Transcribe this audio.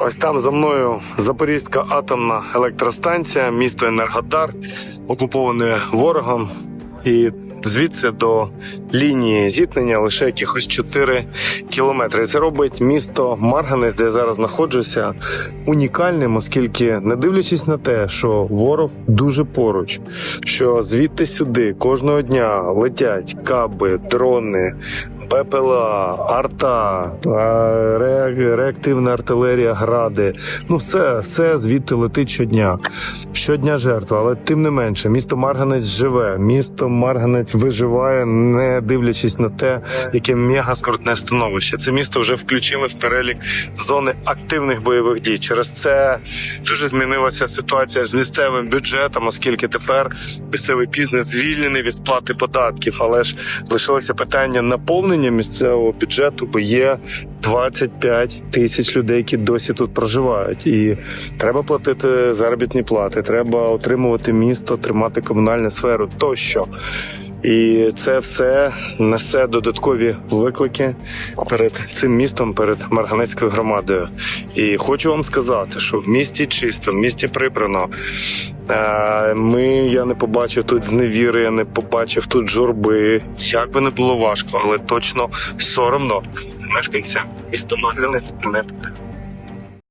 Ось там за мною Запорізька атомна електростанція, місто Енергодар, окуповане ворогом. І звідси до лінії зіткнення лише якихось 4 кілометри. І Це робить місто Марганець, де я зараз знаходжуся, унікальним, оскільки, не дивлячись на те, що ворог дуже поруч, що звідти сюди кожного дня летять каби, дрони. ППЛА, арта, ре- реактивна артилерія, гради. Ну, все, все звідти летить щодня. Щодня жертва, але тим не менше, місто Марганець живе, місто Марганець виживає, не дивлячись на те, яке мега скрутне становище. Це місто вже включили в перелік зони активних бойових дій. Через це дуже змінилася ситуація з місцевим бюджетом, оскільки тепер місцевий бізнес звільнений від сплати податків, але ж лишилося питання наповнення місцевого бюджету, бо є 25 тисяч людей, які досі тут проживають, і треба платити заробітні плати, треба отримувати місто, тримати комунальну сферу тощо. І це все несе додаткові виклики перед цим містом, перед Марганецькою громадою. І хочу вам сказати, що в місті чисто, в місті прибрано. Е, Ми я не побачив тут зневіри, я не побачив тут журби. Як би не було важко, але точно соромно мешканцям міста Марганець не буде.